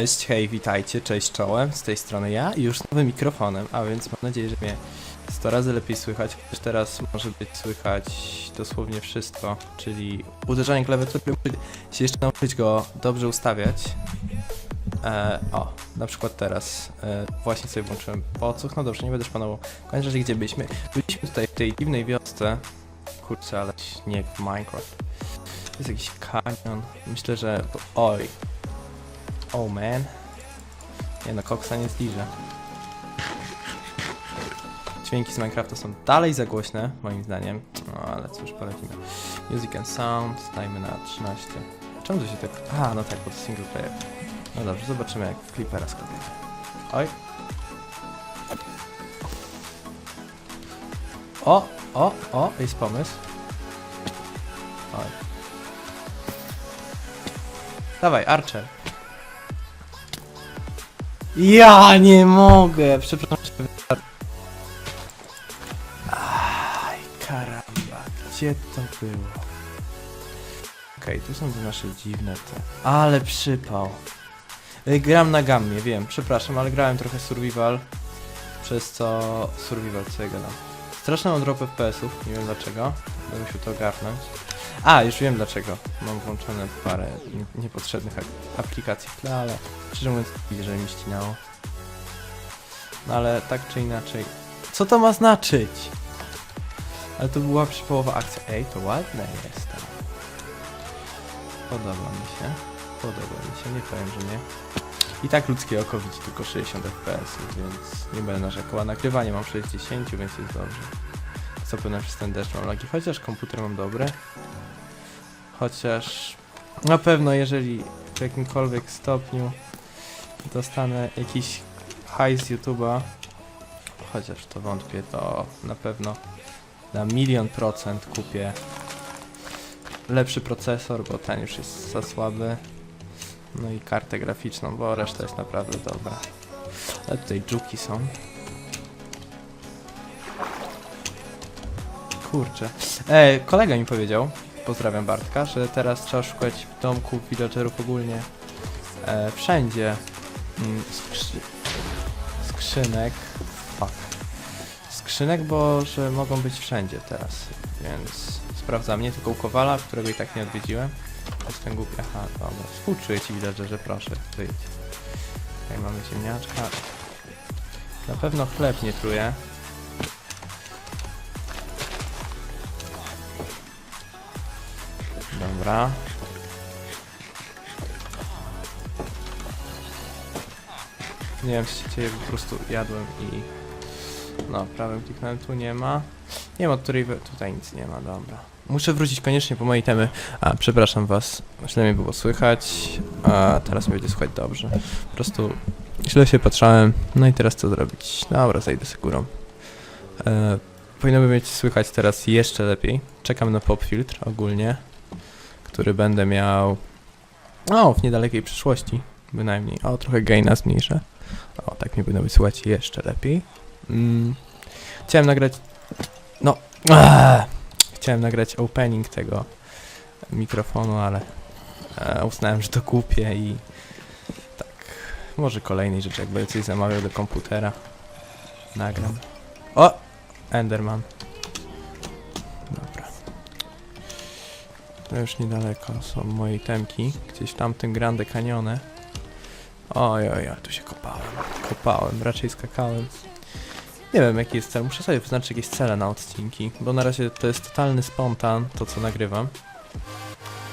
Cześć, hej, witajcie, cześć czołem, z tej strony ja i już nowym mikrofonem, a więc mam nadzieję, że mnie 100 razy lepiej słychać, chociaż teraz może być słychać dosłownie wszystko, czyli uderzanie klawiatury, się jeszcze nauczyć go dobrze ustawiać. E, o, na przykład teraz e, właśnie sobie włączyłem podsłuch, no dobrze, nie będę szpanował. Razie, gdzie byliśmy? Byliśmy tutaj w tej dziwnej wiosce, kurczę, ale śnieg w Minecraft. Jest jakiś kanion, myślę, że... Oj, Oh man. Nie no, koksa nie zliżę. Dźwięki z Minecrafta są dalej za głośne, moim zdaniem. No ale cóż, polecimy. Music and Sound, dajmy na 13. Czemu to się tak... A, no tak, bo to single player. No dobrze, zobaczymy jak Clippera skopiemy. Oj. O, o, o, jest pomysł. Oj. Dawaj, Archer. Ja nie mogę! Przepraszam. Aj, karamba, gdzie to było? Okej, tu są te nasze dziwne te. Ale przypał. Ej, Gram na gammie, wiem, przepraszam, ale grałem trochę survival. Przez co... survival, co ja gadam. Straszny mam drop FPS-ów, nie wiem dlaczego. Będę musiał to ogarnąć. A, już wiem dlaczego. Mam włączone parę nie- niepotrzebnych aplikacji w tle, ale szczerze mówiąc, że mi ścinało. No ale tak czy inaczej. Co to ma znaczyć? Ale to była przypołowa akcja. Ej, to ładne jest. Podoba mi się. Podoba mi się, nie powiem, że nie. I tak ludzkie oko widzi tylko 60 fps, więc nie będę narzekał. A nagrywanie mam 60, więc jest dobrze. Co pewno przez ten deszcz mam lagi, chociaż komputer mam dobry. Chociaż na pewno jeżeli w jakimkolwiek stopniu dostanę jakiś hajs z YouTube'a, chociaż to wątpię, to na pewno na milion procent kupię lepszy procesor, bo ten już jest za słaby. No i kartę graficzną, bo reszta jest naprawdę dobra. Ale tutaj dżuki są. Kurczę. E, kolega mi powiedział, pozdrawiam Bartka, że teraz trzeba szukać w domku villagerów ogólnie e, wszędzie mm, skrzy skrzynek. Fuck. Skrzynek, bo że mogą być wszędzie teraz, więc sprawdzam. Nie tylko u Kowala, którego i tak nie odwiedziłem. Jestem głupi. Aha, dobra. Współczuję ci villagerze, proszę, wyjdź. Tutaj mamy ziemniaczka. Na pewno chleb nie truje. Dobra. Nie wiem, co się dzieje, po prostu jadłem i... No, prawym kliknąłem, tu nie ma. Nie od której... Tutaj nic nie ma, dobra. Muszę wrócić koniecznie po mojej temy. A, przepraszam was, źle mnie było słychać, a teraz będzie słychać dobrze. Po prostu źle się patrzałem, no i teraz co zrobić? Dobra, zajdę z górą. E, powinno by mieć słychać teraz jeszcze lepiej. Czekam na pop filtr ogólnie, który będę miał... O, w niedalekiej przyszłości, bynajmniej. O, trochę gaina zmniejszę. O, tak mi powinno być słychać jeszcze lepiej. Mm. Chciałem nagrać... No... Eee, chciałem nagrać opening tego mikrofonu, ale e, uznałem, że to kupię i tak, może kolejnej rzeczy, jak będę coś zamawiał do komputera, nagram. O! Enderman. To już niedaleko są moje temki, gdzieś w tamtym Grande Canyonie. Oj, oj, oj, tu się kopałem. Kopałem, raczej skakałem. Nie wiem jaki jest cel, muszę sobie wyznaczyć jakieś cele na odcinki, bo na razie to jest totalny spontan, to co nagrywam.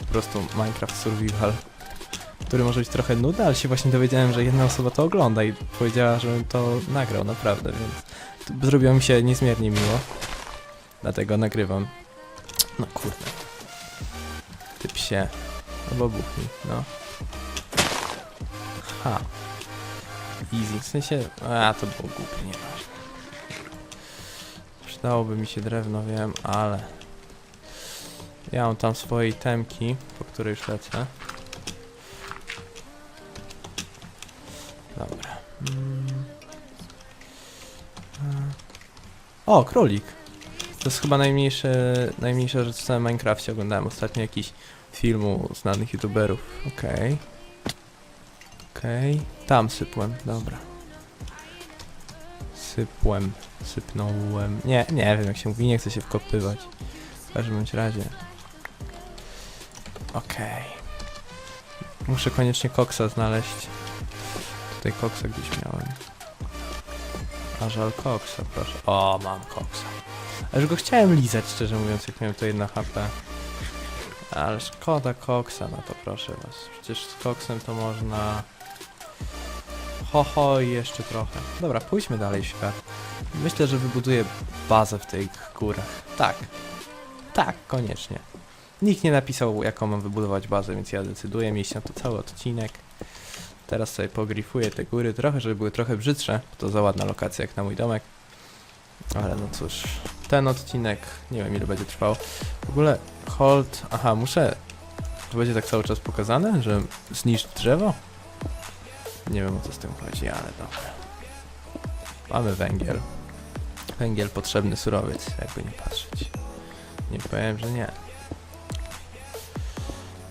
Po prostu Minecraft Survival, który może być trochę nudny, ale się właśnie dowiedziałem, że jedna osoba to ogląda i powiedziała, żebym to nagrał, naprawdę, więc zrobiło mi się niezmiernie miło. Dlatego nagrywam. No kurde. Ty psie. Albo buchnij, no. Ha. Easy, w sensie... A, to było głupie, nieważne. Przydałoby mi się drewno, wiem, ale... Ja mam tam swoje temki, po które już lecę. Dobra. Mm. O, królik. To jest chyba najmniejsze, najmniejsza rzecz w całym Minecrafcie. Oglądałem ostatnio jakiś film u znanych youtuberów. Okej. Okej. Tam sypłem, dobra. Sypłem, sypnąłem. Nie, nie wiem jak się mówi, nie chcę się wkopywać. W każdym bądź razie. Okej. Muszę koniecznie koksa znaleźć. Tutaj koksa gdzieś miałem. A żal koksa, proszę. O, mam koksa. Aż go chciałem lizać, szczerze mówiąc, jak miałem to jedna HP. Ale szkoda koksa, no to proszę was. Przecież z koksem to można... Ho, ho i jeszcze trochę. Dobra, pójdźmy dalej w świat. Myślę, że wybuduję bazę w tych górach. Tak. Tak, koniecznie. Nikt nie napisał, jaką mam wybudować bazę, więc ja decyduję, mieć na to cały odcinek. Teraz sobie pogrifuję te góry trochę, żeby były trochę brzydsze. To za ładna lokacja jak na mój domek. Ale no cóż, ten odcinek, nie wiem ile będzie trwał. W ogóle hold, aha, muszę, to będzie tak cały czas pokazane, że zniszcz drzewo? Nie wiem o co z tym chodzi, ale dobra. Mamy węgiel. Węgiel potrzebny surowiec, jakby nie patrzeć. Nie powiem, że nie.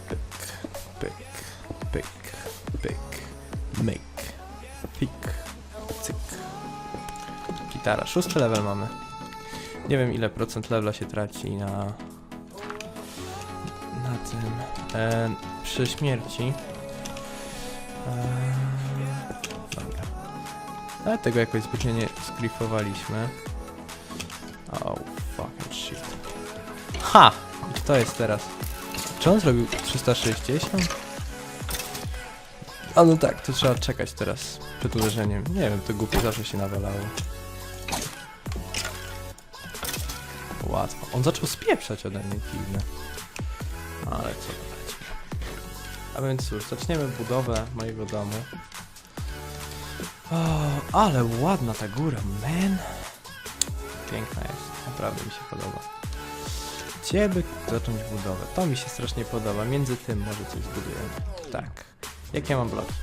Pyk, pyk, pyk, pyk, myk, pik, cyk. Gitara, szósty level mamy. Nie wiem ile procent levela się traci na... na tym... E, przy śmierci. E, dobra. Ale tego jakoś zbytnio nie. Oh, fucking shit. Ha! I jest teraz? Czy on zrobił 360? A no tak, to trzeba czekać teraz przed uderzeniem. Nie wiem, to głupie zawsze się nawalało. Łatwo. On zaczął spieprzać ode mnie dziwne. Ale co dodać. A więc cóż, zaczniemy budowę mojego domu. O, ale ładna ta góra, man. Piękna jest, naprawdę mi się podoba. Gdzie by zacząć budowę? To mi się strasznie podoba. Między tym może coś zbudujemy. Tak. Jak ja mam bloki?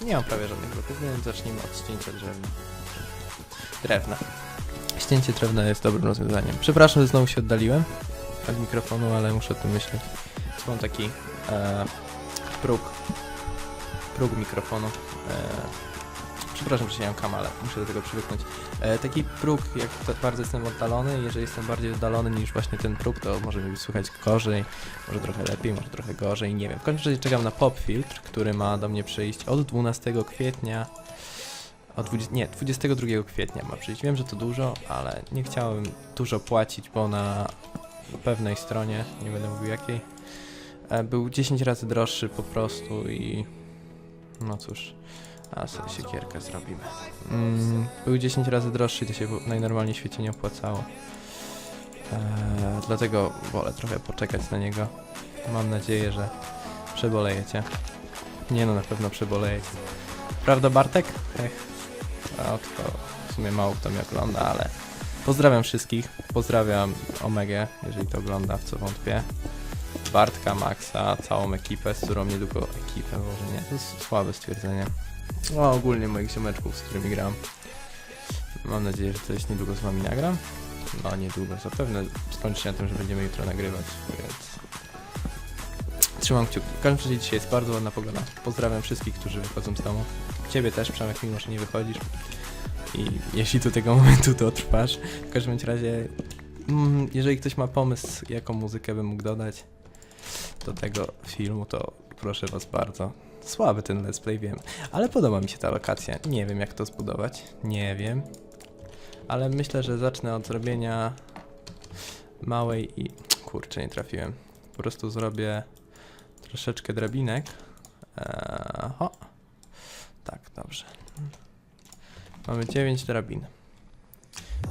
Nie mam prawie żadnych bloków, więc zacznijmy od ścięcia drewna. Drewna. Ścięcie drewna jest dobrym rozwiązaniem. Przepraszam, że znowu się oddaliłem od mikrofonu, ale muszę o tym myśleć. Mam taki e, próg. Próg mikrofonu. E, przepraszam, że nie mam kam, ale muszę do tego przywyknąć. E, taki próg, jak bardzo jestem oddalony, jeżeli jestem bardziej oddalony niż właśnie ten próg, to może mi słychać gorzej, może trochę lepiej, może trochę gorzej, nie wiem. W każdym razie czekam na pop filtr, który ma do mnie przyjść od 12 kwietnia. Od 20, nie, 22 kwietnia ma przyjść. Wiem, że to dużo, ale nie chciałem dużo płacić, bo na pewnej stronie, nie będę mówił jakiej, e, był 10 razy droższy po prostu i no cóż, a sobie siekierkę zrobimy. Mm, był 10 razy droższy i to się najnormalniej w świecie nie opłacało. Eee, dlatego wolę trochę poczekać na niego. Mam nadzieję, że przebolejecie. Nie no, na pewno przebolejecie. Prawda Bartek? Ech. A to w sumie mało kto mnie ogląda, ale pozdrawiam wszystkich. Pozdrawiam Omegę, jeżeli to ogląda, w co wątpię. Bartka, Maxa, całą ekipę, z którą niedługo ekipę, może nie, to jest słabe stwierdzenie. No, ogólnie moich ziomeczków, z którymi gram. Mam nadzieję, że coś niedługo z wami nagram. No, niedługo, zapewne skończy się na tym, że będziemy jutro nagrywać, więc... Trzymam kciuki. W każdym razie dzisiaj jest bardzo ładna pogoda. Pozdrawiam wszystkich, którzy wychodzą z domu. Ciebie też, Przemek, mimo że nie wychodzisz. I jeśli do tego momentu dotrwasz. W każdym razie, mm, jeżeli ktoś ma pomysł, jaką muzykę bym mógł dodać do tego filmu, to proszę was bardzo. Słaby ten let's play, wiem. Ale podoba mi się ta lokacja. Nie wiem, jak to zbudować. Nie wiem. Ale myślę, że zacznę od zrobienia małej i... Kurczę, nie trafiłem. Po prostu zrobię troszeczkę drabinek. Eee, ho. Tak, dobrze. Mamy 9 drabin.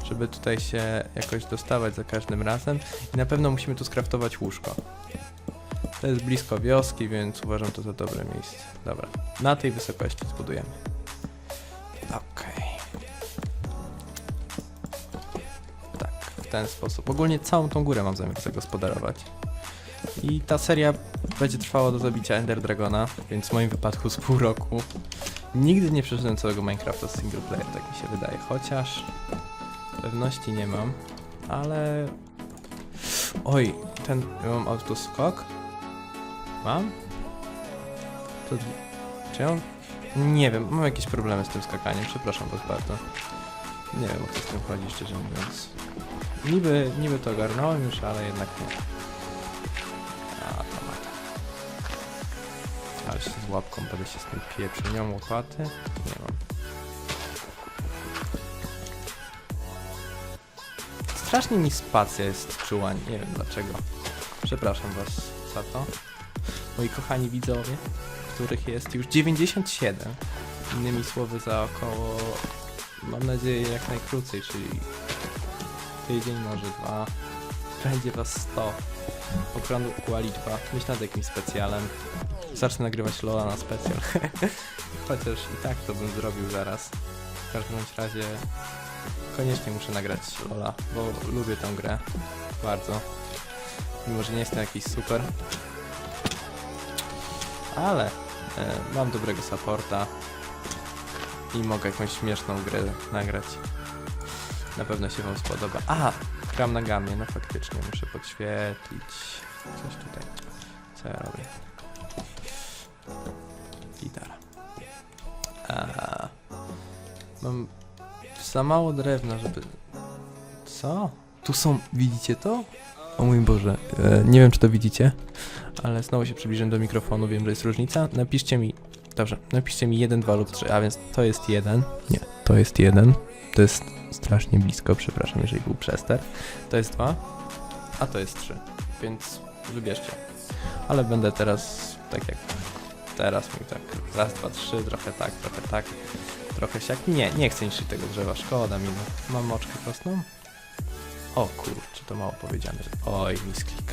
Żeby tutaj się jakoś dostawać za każdym razem. I na pewno musimy tu skraftować łóżko. To jest blisko wioski, więc uważam to za dobre miejsce. Dobra, na tej wysokości zbudujemy. Okej. Tak, w ten sposób. Ogólnie całą tą górę mam zamiar zagospodarować. I ta seria będzie trwała do zabicia Ender Dragona, więc w moim wypadku z pół roku. Nigdy nie przeszedłem całego Minecrafta single player, tak mi się wydaje. Chociaż pewności nie mam, ale... Oj, ten... Ja mam autoskok? Mam? To... Czy ja. Nie wiem, mam jakieś problemy z tym skakaniem, przepraszam was bardzo. Nie wiem o co z tym chodzi, szczerze mówiąc. Niby, niby to ogarnąłem już, ale jednak nie. Łapką będę się z tym pieprzył. Nie mam łopaty? Nie mam. Strasznie mi spacja jest czuła, nie wiem dlaczego. Przepraszam was za to. Moi kochani widzowie, których jest już 97. Innymi słowy za około, mam nadzieję jak najkrócej, czyli tydzień, może dwa. Będzie was 100. Okrągła liczba. Myślę nad jakimś specjalem. Zacznę nagrywać Lola na specjal. Chociaż i tak to bym zrobił zaraz. W każdym razie koniecznie muszę nagrać Lola, bo lubię tę grę bardzo. Mimo, że nie jestem jakiś super. Ale e, mam dobrego supporta i mogę jakąś śmieszną grę nagrać. Na pewno się wam spodoba. A! Gram na gamie, no faktycznie muszę podświetlić coś tutaj. Co ja robię? Gitara. A, mam za mało drewna, żeby... Co? Tu są... Widzicie to? O mój Boże, e, nie wiem czy to widzicie, ale znowu się przybliżyłem do mikrofonu, wiem, że jest różnica. Napiszcie mi, dobrze, napiszcie mi 1, 2 lub 3, a więc to jest 1, nie, to jest 1, to jest strasznie blisko, przepraszam, jeżeli był przester. To jest 2, a to jest 3, więc wybierzcie. Ale będę teraz tak jak teraz, mi tak raz, dwa, trzy, trochę tak, trochę tak, trochę siak. Nie, nie chcę niszczyć tego drzewa, szkoda mi, no. Mam moczkę prostą? O kurczę, to mało powiedziane. Oj, misklik.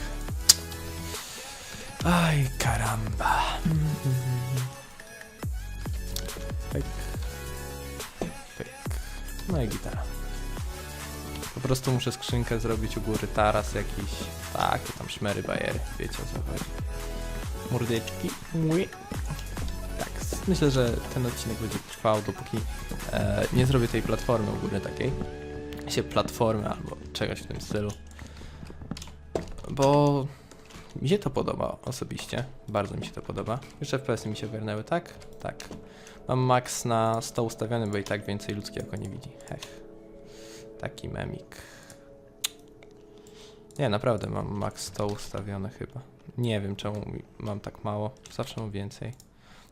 Aj, karamba. Pyk. No i gitara. Po prostu muszę skrzynkę zrobić u góry, taras jakiś. Takie tam szmery, bajery. Wiecie o co chodzi. Mordeczki. Ui. Tak, myślę, że ten odcinek będzie trwał, dopóki e, nie zrobię tej platformy u góry takiej. Się platformy albo czegoś w tym stylu. Bo mi się to podoba osobiście. Bardzo mi się to podoba. Już FPS-y mi się ogarnęły, tak? Tak. Mam max na 100 ustawiony, bo i tak więcej ludzkie oko nie widzi. Hech. Taki memik. Nie, naprawdę mam max 100 ustawione chyba. Nie wiem czemu mam tak mało. Zawsze mam więcej.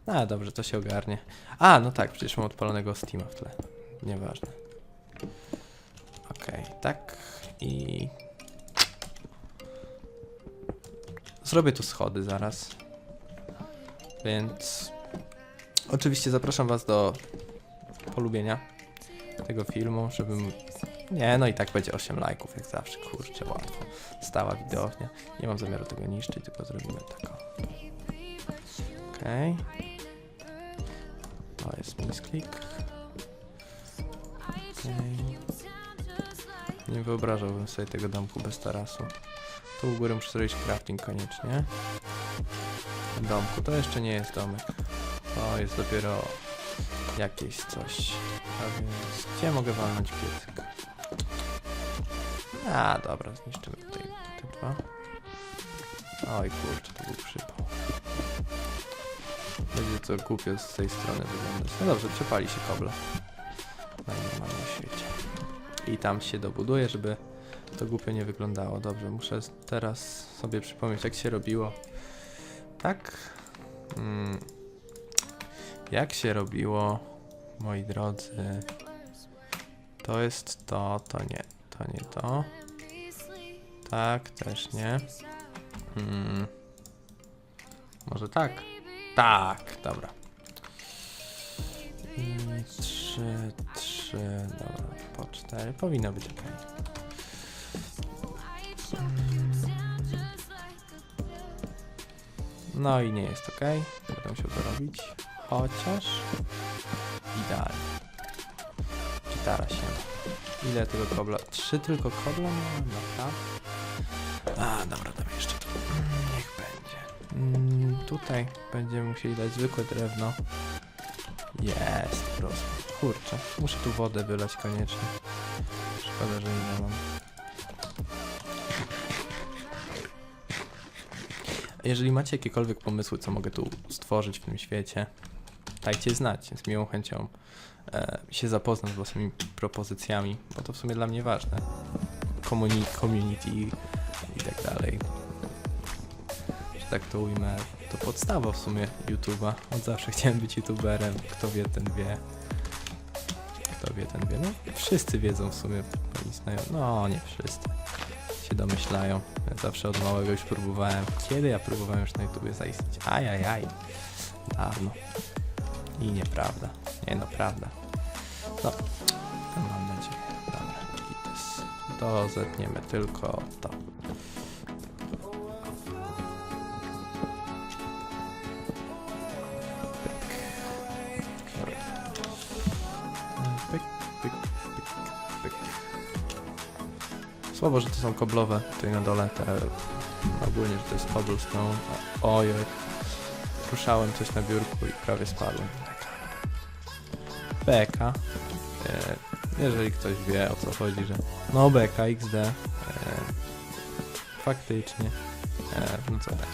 A, dobrze, to się ogarnie. A, no tak, przecież mam odpalonego Steama w tle. Nieważne. Okej, tak i... Zrobię tu schody zaraz. Więc... Oczywiście zapraszam was do polubienia tego filmu, żebym... Nie, no i tak będzie 8 lajków, jak zawsze, kurczę, łatwo. Stała widownia. Nie mam zamiaru tego niszczyć, tylko zrobimy tak. Okej. To jest misklik. Okej. Nie wyobrażałbym sobie tego domku bez tarasu. Tu u góry muszę zrobić crafting koniecznie. Domku to jeszcze nie jest domek. To jest dopiero jakieś coś. A więc gdzie mogę walnąć piecyk? A, dobra, zniszczymy tutaj te dwa. Oj kurczę, to był przypał. Będzie to głupio z tej strony wyglądać. No dobrze, przepali się kobla. Najnormalniej w świecie. I tam się dobuduje, żeby to głupio nie wyglądało. Dobrze, muszę teraz sobie przypomnieć, jak się robiło. Tak? Mm. Jak się robiło, moi drodzy? To jest to, to nie, to nie to. Tak, też nie. Mm. Może tak? Tak, dobra. I trzy, trzy, dobra, po cztery. Powinno być ok. No i nie jest ok. Będę musiał to robić. Chociaż idealnie. Gitara się. Ile tego kobla? Trzy tylko kobla miałem? Naprawdę? A, dobra, dam jeszcze. Mm, Niech będzie. Mm, tutaj będziemy musieli dać zwykłe drewno. Jest, prosto. Kurczę, muszę tu wodę wylać koniecznie. Szkoda, że nie mam. Jeżeli macie jakiekolwiek pomysły, co mogę tu stworzyć w tym świecie, dajcie znać. Z miłą chęcią e, się zapoznam z waszymi propozycjami, bo to w sumie dla mnie ważne. Community, community i tak dalej. Że tak to ujmę, to podstawa w sumie YouTube'a. Od zawsze chciałem być YouTuberem. Kto wie, ten wie. Kto wie, ten wie. No, wszyscy wiedzą w sumie. No, nie wszyscy. Się domyślają. Ja zawsze od małego już próbowałem. Kiedy ja próbowałem już na YouTubie zaistnieć? Ajajaj. Dawno. I nieprawda. Nie no, prawda. No, mam nadzieję. Dobra, gites. To zetniemy tylko to. Słabo, że to są koblowe tutaj na dole, te ogólnie, że to jest cobblestone. Oj, oj. Ruszałem coś na biurku i prawie spadłem. Beka. E, jeżeli ktoś wie o co chodzi, że no beka XD. E, faktycznie. E, no co tak.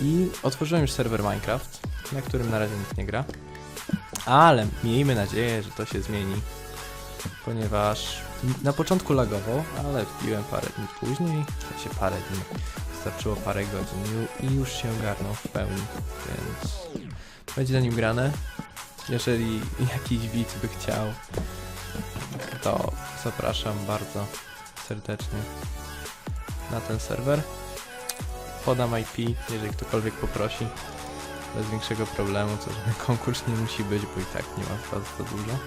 I otworzyłem już serwer Minecraft, na którym na razie nikt nie gra. Ale miejmy nadzieję, że to się zmieni, ponieważ na początku lagował, ale wbiłem parę dni później, w sensie parę dni, wystarczyło parę godzin i już się ogarnął w pełni, więc będzie na nim grane. Jeżeli jakiś widz by chciał, to zapraszam bardzo serdecznie na ten serwer. Podam IP, jeżeli ktokolwiek poprosi bez większego problemu, co żaden konkurs nie musi być, bo i tak nie ma was za dużo.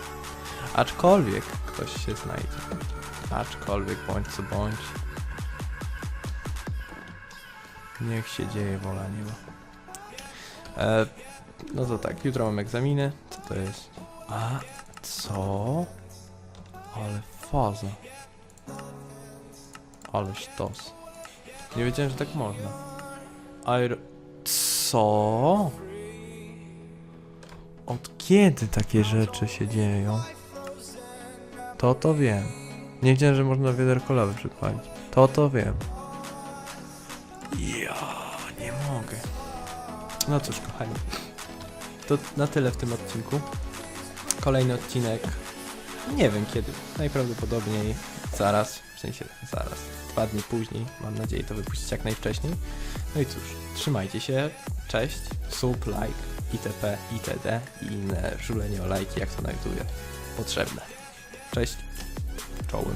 Aczkolwiek ktoś się znajdzie. Aczkolwiek bądź co bądź. Niech się dzieje wola nieba. E, no to tak, jutro mam egzaminy. To jest? A, co? Ale faza. Ale sztos. Nie wiedziałem, że tak można. Aero... Co? Od kiedy takie rzeczy się dzieją? To to wiem. Nie wiedziałem, że można wiaderkolowy przypalić. To to wiem. Ja nie mogę. No cóż, kochani. To na tyle w tym odcinku. Kolejny odcinek. Nie wiem kiedy. Najprawdopodobniej zaraz. W sensie zaraz. Dwa dni później. Mam nadzieję to wypuścić jak najwcześniej. No i cóż, trzymajcie się. Cześć. Sub, like, itp, itd. I inne żulenie o lajki, jak to na potrzebne. Cześć. Czołem.